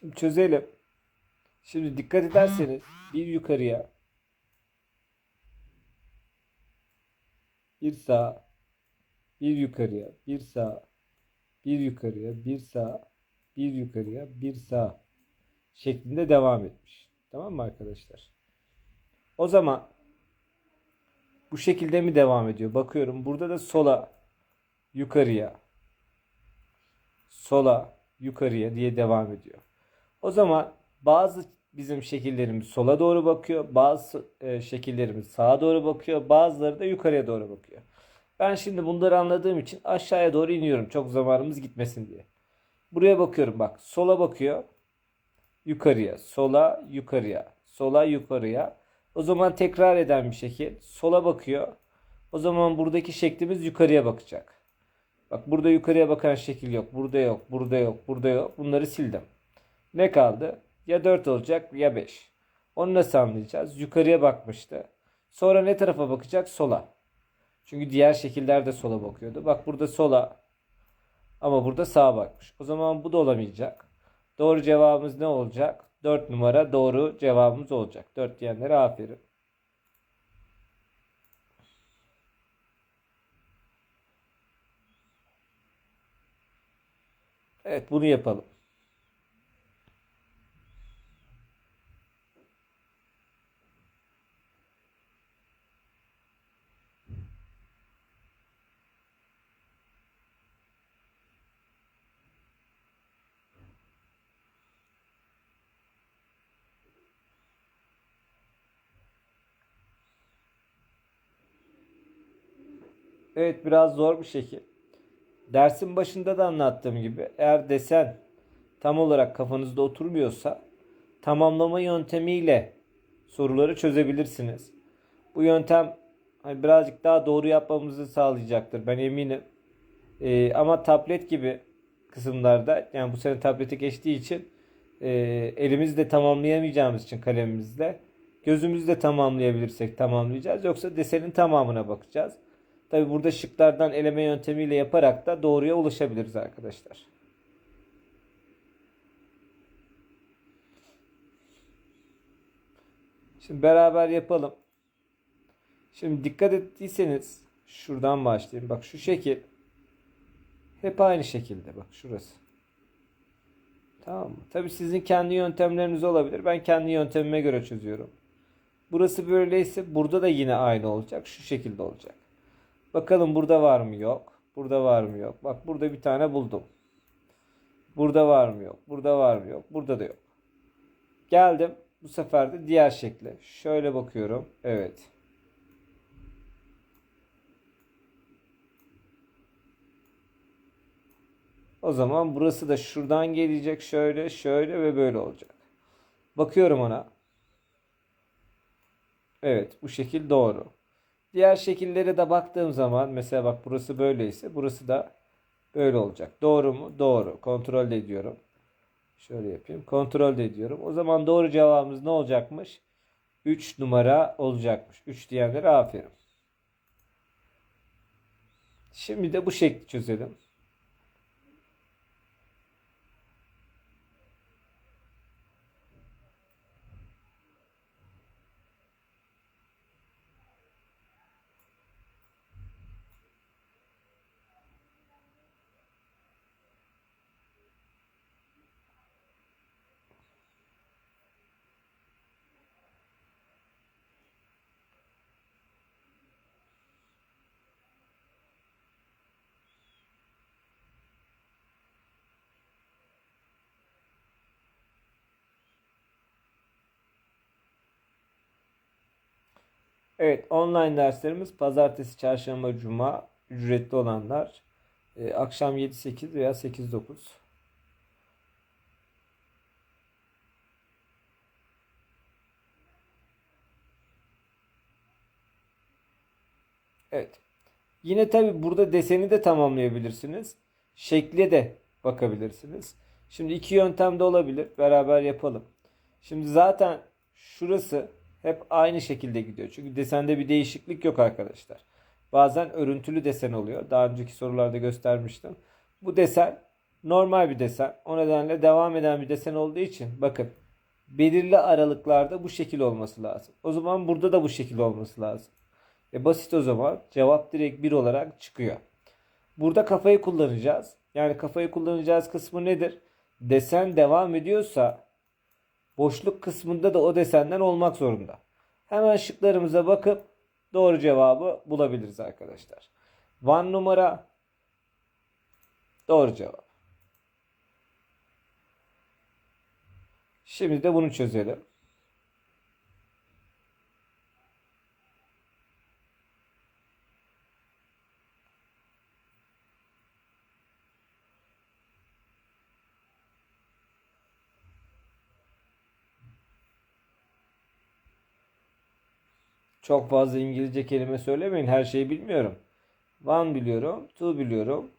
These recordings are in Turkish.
Şimdi çözelim. Şimdi dikkat ederseniz bir yukarıya bir sağa bir yukarıya bir sağa bir yukarıya bir sağa bir yukarıya bir sağa şeklinde devam etmiş. Tamam mı arkadaşlar? O zaman bu şekilde mi devam ediyor? Bakıyorum burada da sola yukarıya sola yukarıya diye devam ediyor. O zaman bazı bizim şekillerimiz sola doğru bakıyor, bazı e, şekillerimiz sağa doğru bakıyor, bazıları da yukarıya doğru bakıyor. Ben şimdi bunları anladığım için aşağıya doğru iniyorum çok zamanımız gitmesin diye. Buraya bakıyorum bak sola bakıyor, yukarıya, sola yukarıya, sola yukarıya. O zaman tekrar eden bir şekil sola bakıyor. O zaman buradaki şeklimiz yukarıya bakacak. Bak burada yukarıya bakan şekil yok. Burada yok. Burada yok. Burada yok. Bunları sildim. Ne kaldı? Ya 4 olacak ya 5. Onu nasıl anlayacağız? Yukarıya bakmıştı. Sonra ne tarafa bakacak? Sola. Çünkü diğer şekiller de sola bakıyordu. Bak burada sola. Ama burada sağa bakmış. O zaman bu da olamayacak. Doğru cevabımız ne olacak? 4 numara doğru cevabımız olacak. 4 diyenlere aferin. Evet bunu yapalım. Evet biraz zor bir şekil. Dersin başında da anlattığım gibi eğer desen tam olarak kafanızda oturmuyorsa tamamlama yöntemiyle soruları çözebilirsiniz. Bu yöntem hani birazcık daha doğru yapmamızı sağlayacaktır ben eminim. Ee, ama tablet gibi kısımlarda yani bu sene tablete geçtiği için e, elimizle tamamlayamayacağımız için kalemimizle gözümüzle tamamlayabilirsek tamamlayacağız. Yoksa desenin tamamına bakacağız. Tabi burada şıklardan eleme yöntemiyle yaparak da doğruya ulaşabiliriz arkadaşlar. Şimdi beraber yapalım. Şimdi dikkat ettiyseniz şuradan başlayayım. Bak şu şekil hep aynı şekilde. Bak şurası. Tamam mı? Tabi sizin kendi yöntemleriniz olabilir. Ben kendi yöntemime göre çözüyorum. Burası böyleyse burada da yine aynı olacak. Şu şekilde olacak. Bakalım burada var mı yok. Burada var mı yok. Bak burada bir tane buldum. Burada var mı yok. Burada var mı yok. Burada da yok. Geldim. Bu sefer de diğer şekle. Şöyle bakıyorum. Evet. O zaman burası da şuradan gelecek. Şöyle, şöyle ve böyle olacak. Bakıyorum ona. Evet, bu şekil doğru. Diğer şekillere de baktığım zaman mesela bak burası böyleyse burası da böyle olacak. Doğru mu? Doğru. Kontrol ediyorum. Şöyle yapayım. Kontrol ediyorum. O zaman doğru cevabımız ne olacakmış? 3 numara olacakmış. 3 diyenlere aferin. Şimdi de bu şekli çözelim. Evet, online derslerimiz pazartesi, çarşamba, cuma ücretli olanlar. e, akşam 7-8 veya 8-9. Evet. Yine tabi burada deseni de tamamlayabilirsiniz. Şekle de bakabilirsiniz. Şimdi iki yöntem de olabilir. Beraber yapalım. Şimdi zaten şurası hep aynı şekilde gidiyor. Çünkü desende bir değişiklik yok arkadaşlar. Bazen örüntülü desen oluyor. Daha önceki sorularda göstermiştim. Bu desen normal bir desen. O nedenle devam eden bir desen olduğu için bakın belirli aralıklarda bu şekil olması lazım. O zaman burada da bu şekil olması lazım. E basit o zaman cevap direkt 1 olarak çıkıyor. Burada kafayı kullanacağız. Yani kafayı kullanacağız kısmı nedir? Desen devam ediyorsa boşluk kısmında da o desenden olmak zorunda. Hemen şıklarımıza bakıp doğru cevabı bulabiliriz arkadaşlar. Van numara doğru cevap. Şimdi de bunu çözelim. Çok fazla İngilizce kelime söylemeyin. Her şeyi bilmiyorum. One biliyorum. Two biliyorum.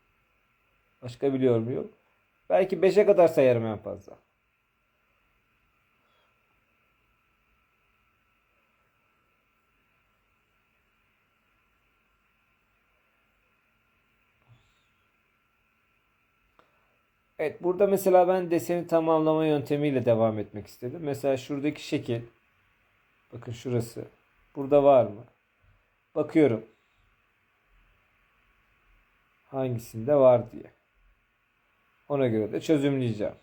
Başka biliyor muyum? Belki 5'e kadar sayarım en fazla. Evet burada mesela ben deseni tamamlama yöntemiyle devam etmek istedim. Mesela şuradaki şekil bakın şurası. Burada var mı? Bakıyorum. Hangisinde var diye. Ona göre de çözümleyeceğim.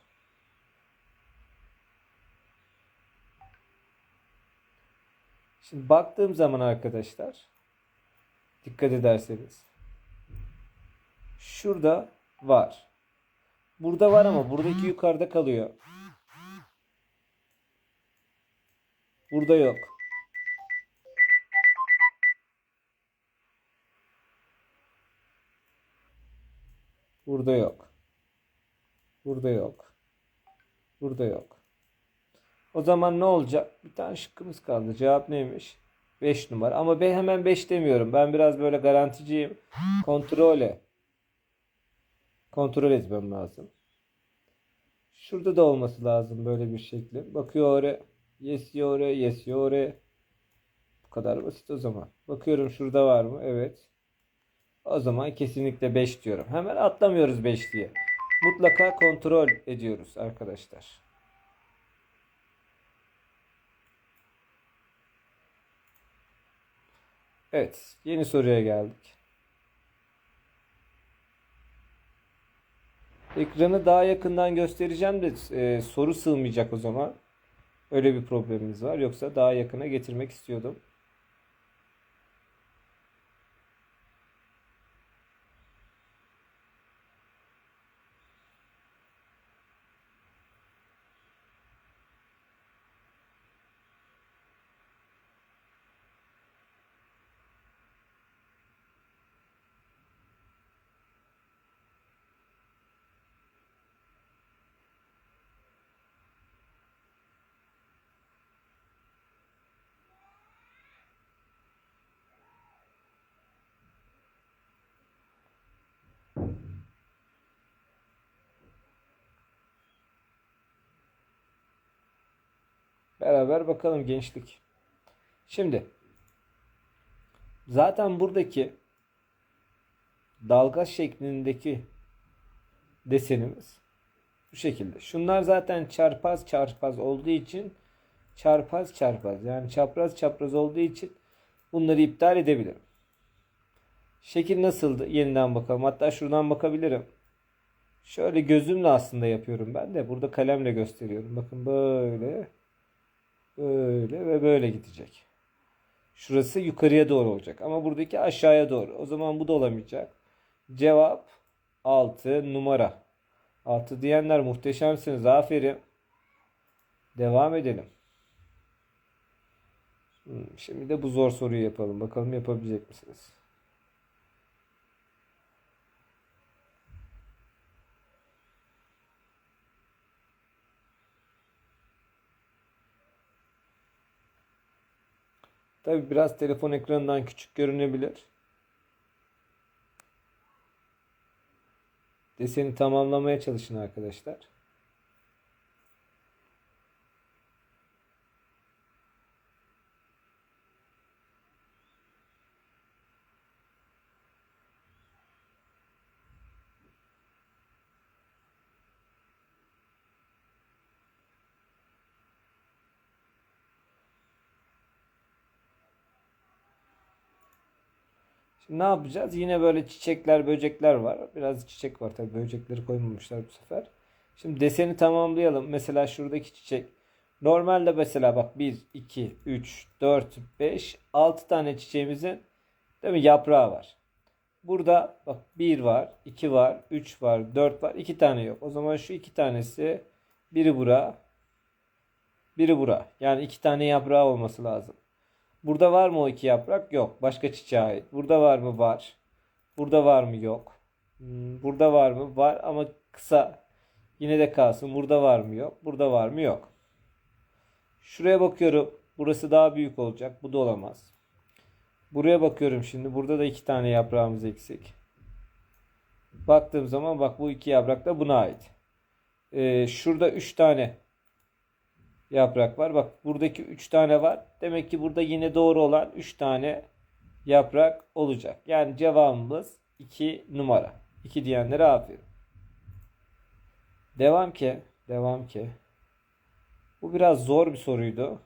Şimdi baktığım zaman arkadaşlar dikkat ederseniz şurada var. Burada var ama buradaki yukarıda kalıyor. Burada yok. Burada yok. Burada yok. Burada yok. O zaman ne olacak? Bir tane şıkkımız kaldı. Cevap neymiş? 5 numara. Ama ben hemen 5 demiyorum. Ben biraz böyle garanticiyim. Kontrole. Kontrol etmem lazım. Şurada da olması lazım böyle bir şekli. Bakıyor oraya. Yes oraya. Yes oraya. Bu kadar basit o zaman. Bakıyorum şurada var mı? Evet. O zaman kesinlikle 5 diyorum. Hemen atlamıyoruz 5 diye. Mutlaka kontrol ediyoruz arkadaşlar. Evet, yeni soruya geldik. Ekranı daha yakından göstereceğim de e, soru sığmayacak o zaman. Öyle bir problemimiz var. Yoksa daha yakına getirmek istiyordum. Beraber bakalım gençlik. Şimdi zaten buradaki dalga şeklindeki desenimiz bu şekilde. Şunlar zaten çarpaz çarpaz olduğu için çarpaz çarpaz yani çapraz çapraz olduğu için bunları iptal edebilirim. Şekil nasıldı? Yeniden bakalım. Hatta şuradan bakabilirim. Şöyle gözümle aslında yapıyorum ben de. Burada kalemle gösteriyorum. Bakın böyle. Böyle ve böyle gidecek. Şurası yukarıya doğru olacak. Ama buradaki aşağıya doğru. O zaman bu da olamayacak. Cevap 6 numara. 6 diyenler muhteşemsiniz. Aferin. Devam edelim. Hmm, şimdi de bu zor soruyu yapalım. Bakalım yapabilecek misiniz? Tabi biraz telefon ekranından küçük görünebilir. Deseni tamamlamaya çalışın arkadaşlar. Ne yapacağız? Yine böyle çiçekler, böcekler var. Biraz çiçek var tabii. Böcekleri koymamışlar bu sefer. Şimdi deseni tamamlayalım. Mesela şuradaki çiçek. Normalde mesela bak 1, 2, 3, 4, 5, 6 tane çiçeğimizin değil mi yaprağı var. Burada bak 1 var, 2 var, 3 var, 4 var, 2 tane yok. O zaman şu 2 tanesi biri bura, biri bura. Yani 2 tane yaprağı olması lazım. Burada var mı o iki yaprak? Yok. Başka çiçeğe ait. Burada var mı? Var. Burada var mı? Yok. Hmm, Burada var mı? Var ama kısa. Yine de kalsın. Burada var mı? Yok. Burada var mı? Yok. Şuraya bakıyorum. Burası daha büyük olacak. Bu da olamaz. Buraya bakıyorum şimdi. Burada da iki tane yaprağımız eksik. Baktığım zaman bak bu iki yaprak da buna ait. Ee, şurada üç tane yaprak var. Bak buradaki 3 tane var. Demek ki burada yine doğru olan 3 tane yaprak olacak. Yani cevabımız 2 numara. 2 diyenlere aferin. Devam ki. Devam ki. Bu biraz zor bir soruydu.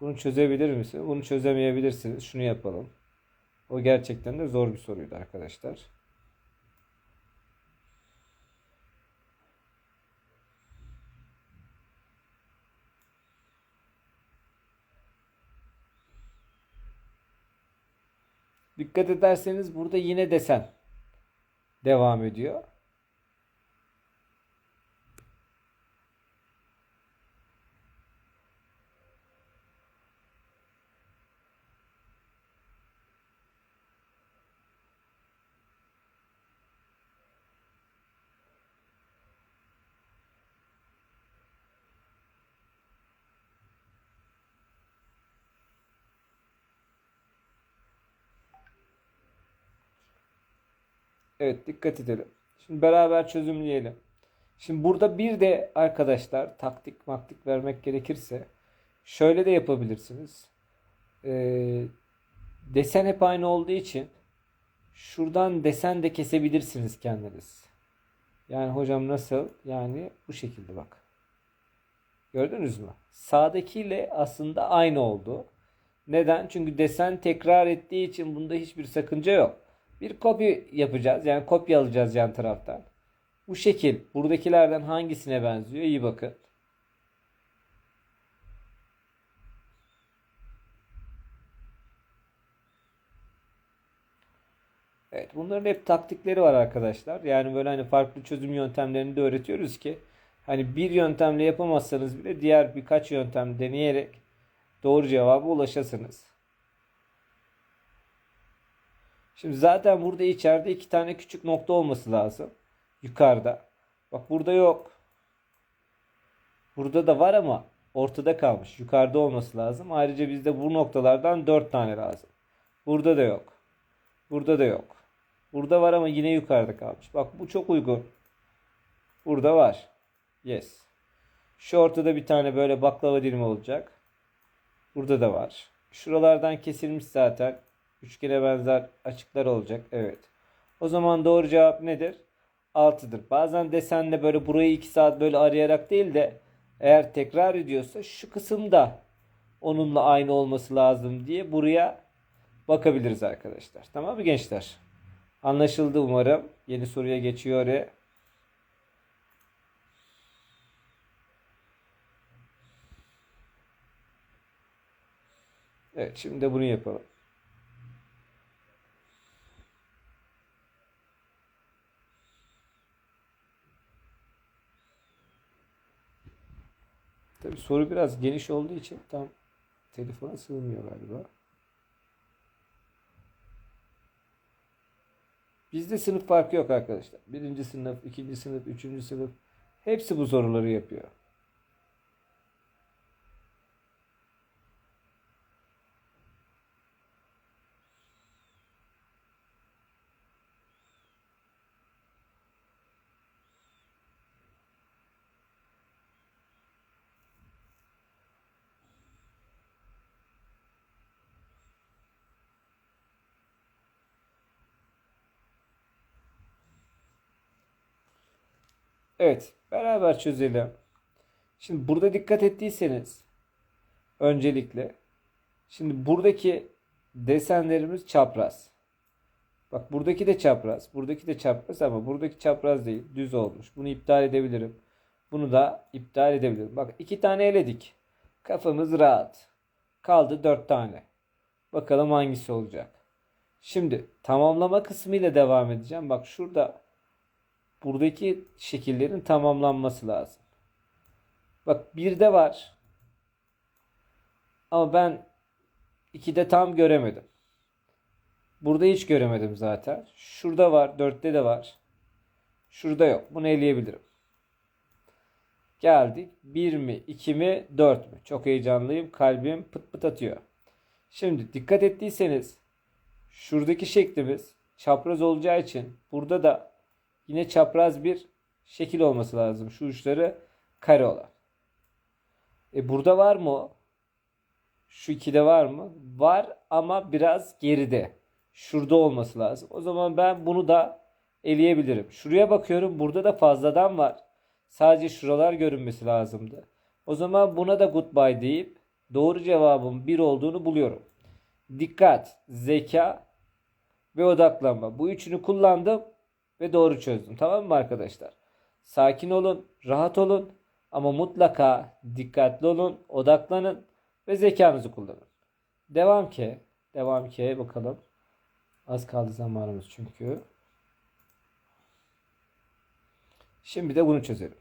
Bunu çözebilir misin? Bunu çözemeyebilirsiniz. Şunu yapalım. O gerçekten de zor bir soruydu arkadaşlar. Dikkat ederseniz burada yine desen devam ediyor. Evet dikkat edelim. Şimdi beraber çözümleyelim. Şimdi burada bir de arkadaşlar taktik maktik vermek gerekirse şöyle de yapabilirsiniz. Ee, desen hep aynı olduğu için şuradan desen de kesebilirsiniz kendiniz. Yani hocam nasıl? Yani bu şekilde bak. Gördünüz mü? Sağdakiyle aslında aynı oldu. Neden? Çünkü desen tekrar ettiği için bunda hiçbir sakınca yok. Bir kopya yapacağız. Yani kopya alacağız yan taraftan. Bu şekil buradakilerden hangisine benziyor? İyi bakın. Evet, bunların hep taktikleri var arkadaşlar. Yani böyle hani farklı çözüm yöntemlerini de öğretiyoruz ki hani bir yöntemle yapamazsanız bile diğer birkaç yöntem deneyerek doğru cevaba ulaşasınız. Şimdi zaten burada içeride iki tane küçük nokta olması lazım. Yukarıda. Bak burada yok. Burada da var ama ortada kalmış. Yukarıda olması lazım. Ayrıca bizde bu noktalardan dört tane lazım. Burada da yok. Burada da yok. Burada var ama yine yukarıda kalmış. Bak bu çok uygun. Burada var. Yes. Şu ortada bir tane böyle baklava dilimi olacak. Burada da var. Şuralardan kesilmiş zaten. Üçgene benzer açıklar olacak. Evet. O zaman doğru cevap nedir? 6'dır. Bazen desenle böyle burayı 2 saat böyle arayarak değil de eğer tekrar ediyorsa şu kısımda onunla aynı olması lazım diye buraya bakabiliriz arkadaşlar. Tamam mı gençler? Anlaşıldı umarım. Yeni soruya geçiyor. E. Evet şimdi de bunu yapalım. Soru biraz geniş olduğu için tam telefona sığmıyor galiba. Bizde sınıf farkı yok arkadaşlar. Birinci sınıf, ikinci sınıf, üçüncü sınıf hepsi bu soruları yapıyor. Evet, beraber çözelim. Şimdi burada dikkat ettiyseniz öncelikle şimdi buradaki desenlerimiz çapraz. Bak buradaki de çapraz. Buradaki de çapraz ama buradaki çapraz değil. Düz olmuş. Bunu iptal edebilirim. Bunu da iptal edebilirim. Bak iki tane eledik. Kafamız rahat. Kaldı dört tane. Bakalım hangisi olacak. Şimdi tamamlama kısmıyla devam edeceğim. Bak şurada buradaki şekillerin tamamlanması lazım. Bak bir de var. Ama ben ikide tam göremedim. Burada hiç göremedim zaten. Şurada var. Dörtte de var. Şurada yok. Bunu eleyebilirim. Geldik. Bir mi? iki mi? Dört mü? Çok heyecanlıyım. Kalbim pıt pıt atıyor. Şimdi dikkat ettiyseniz şuradaki şeklimiz çapraz olacağı için burada da yine çapraz bir şekil olması lazım. Şu uçları kare olan. E burada var mı o? Şu ikide var mı? Var ama biraz geride. Şurada olması lazım. O zaman ben bunu da eleyebilirim. Şuraya bakıyorum. Burada da fazladan var. Sadece şuralar görünmesi lazımdı. O zaman buna da goodbye deyip doğru cevabın 1 olduğunu buluyorum. Dikkat, zeka ve odaklanma. Bu üçünü kullandım ve doğru çözdüm. Tamam mı arkadaşlar? Sakin olun, rahat olun ama mutlaka dikkatli olun, odaklanın ve zekanızı kullanın. Devam ki, devam ki bakalım. Az kaldı zamanımız çünkü. Şimdi de bunu çözelim.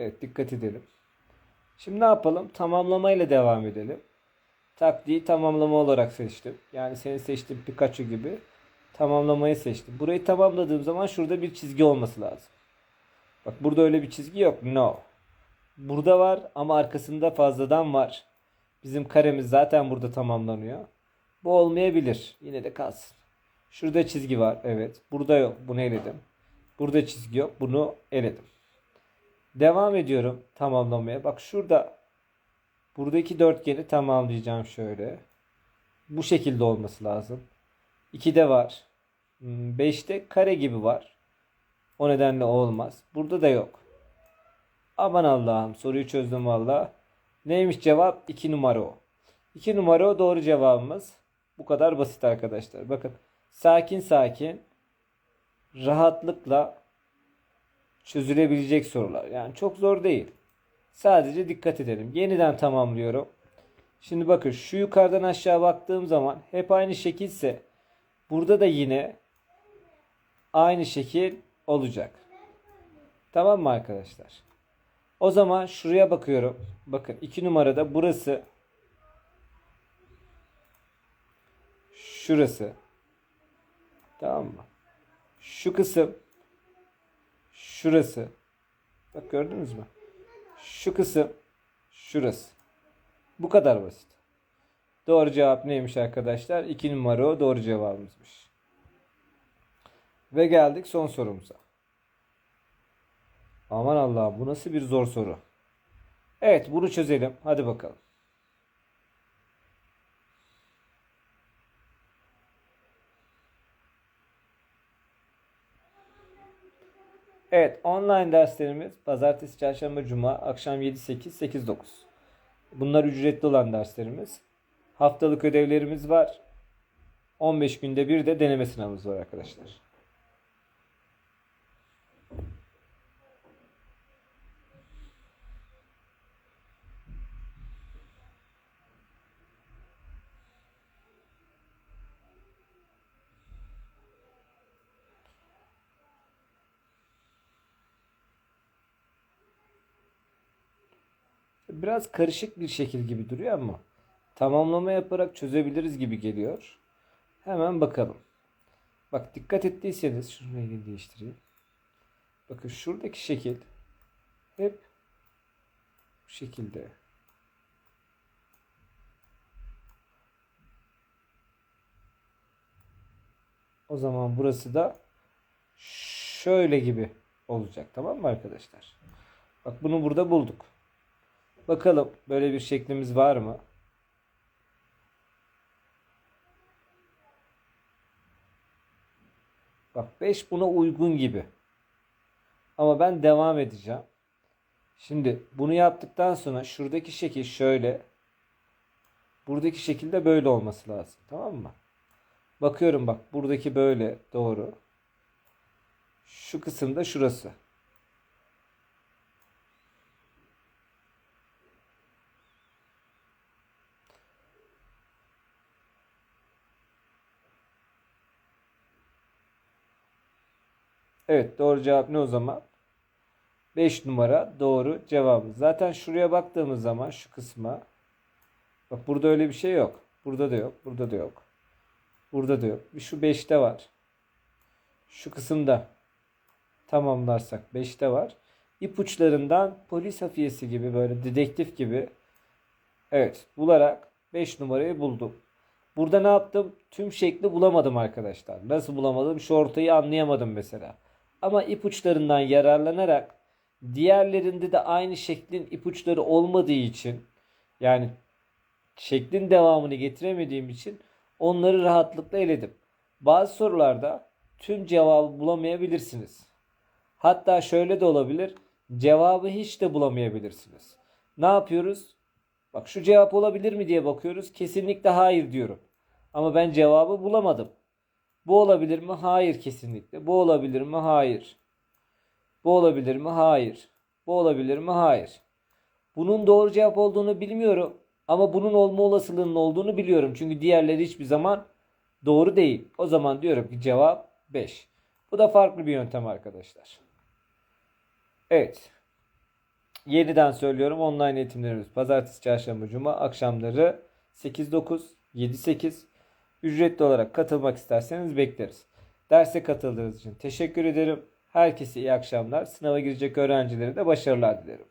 Evet dikkat edelim. Şimdi ne yapalım? Tamamlamayla devam edelim. Taktiği tamamlama olarak seçtim. Yani senin seçtiğin Pikachu gibi tamamlamayı seçtim. Burayı tamamladığım zaman şurada bir çizgi olması lazım. Bak burada öyle bir çizgi yok. No. Burada var ama arkasında fazladan var. Bizim karemiz zaten burada tamamlanıyor. Bu olmayabilir. Yine de kalsın. Şurada çizgi var. Evet. Burada yok. Bunu eledim. Burada çizgi yok. Bunu eledim. Devam ediyorum tamamlamaya. Bak şurada buradaki dörtgeni tamamlayacağım şöyle. Bu şekilde olması lazım. 2'de var. 5'te hmm, kare gibi var. O nedenle olmaz. Burada da yok. Aman Allah'ım soruyu çözdüm valla. Neymiş cevap? 2 numara o. 2 numara o doğru cevabımız. Bu kadar basit arkadaşlar. Bakın sakin sakin rahatlıkla çözülebilecek sorular. Yani çok zor değil. Sadece dikkat edelim. Yeniden tamamlıyorum. Şimdi bakın şu yukarıdan aşağı baktığım zaman hep aynı şekilse burada da yine aynı şekil olacak. Tamam mı arkadaşlar? O zaman şuraya bakıyorum. Bakın 2 numarada burası şurası. Tamam mı? Şu kısım şurası. Bak gördünüz mü? Şu kısım şurası. Bu kadar basit. Doğru cevap neymiş arkadaşlar? 2 numara o doğru cevabımızmış. Ve geldik son sorumuza. Aman Allah'ım bu nasıl bir zor soru. Evet bunu çözelim. Hadi bakalım. Evet, online derslerimiz pazartesi, çarşamba, cuma, akşam 7-8, 8-9. Bunlar ücretli olan derslerimiz. Haftalık ödevlerimiz var. 15 günde bir de deneme sınavımız var arkadaşlar. Biraz karışık bir şekil gibi duruyor ama tamamlama yaparak çözebiliriz gibi geliyor. Hemen bakalım. Bak dikkat ettiyseniz şunu rengini değiştireyim. Bakın şuradaki şekil hep bu şekilde. O zaman burası da şöyle gibi olacak tamam mı arkadaşlar? Bak bunu burada bulduk. Bakalım böyle bir şeklimiz var mı? Bak 5 buna uygun gibi. Ama ben devam edeceğim. Şimdi bunu yaptıktan sonra şuradaki şekil şöyle. Buradaki şekilde böyle olması lazım. Tamam mı? Bakıyorum bak buradaki böyle doğru. Şu kısımda şurası. Evet doğru cevap ne o zaman? 5 numara doğru cevabı. Zaten şuraya baktığımız zaman şu kısma bak burada öyle bir şey yok. Burada da yok. Burada da yok. Burada da yok. Şu 5'te var. Şu kısımda tamamlarsak 5'te var. İpuçlarından polis hafiyesi gibi böyle dedektif gibi evet bularak 5 numarayı buldum. Burada ne yaptım? Tüm şekli bulamadım arkadaşlar. Nasıl bulamadım? Şu ortayı anlayamadım mesela. Ama ipuçlarından yararlanarak diğerlerinde de aynı şeklin ipuçları olmadığı için yani şeklin devamını getiremediğim için onları rahatlıkla eledim. Bazı sorularda tüm cevabı bulamayabilirsiniz. Hatta şöyle de olabilir. Cevabı hiç de bulamayabilirsiniz. Ne yapıyoruz? Bak şu cevap olabilir mi diye bakıyoruz. Kesinlikle hayır diyorum. Ama ben cevabı bulamadım. Bu olabilir mi? Hayır kesinlikle. Bu olabilir mi? Hayır. Bu olabilir mi? Hayır. Bu olabilir mi? Hayır. Bunun doğru cevap olduğunu bilmiyorum. Ama bunun olma olasılığının olduğunu biliyorum. Çünkü diğerleri hiçbir zaman doğru değil. O zaman diyorum ki cevap 5. Bu da farklı bir yöntem arkadaşlar. Evet. Yeniden söylüyorum online eğitimlerimiz pazartesi, çarşamba, cuma akşamları 8-9, 7-8 ücretli olarak katılmak isterseniz bekleriz. Derse katıldığınız için teşekkür ederim. Herkese iyi akşamlar. Sınava girecek öğrencilere de başarılar dilerim.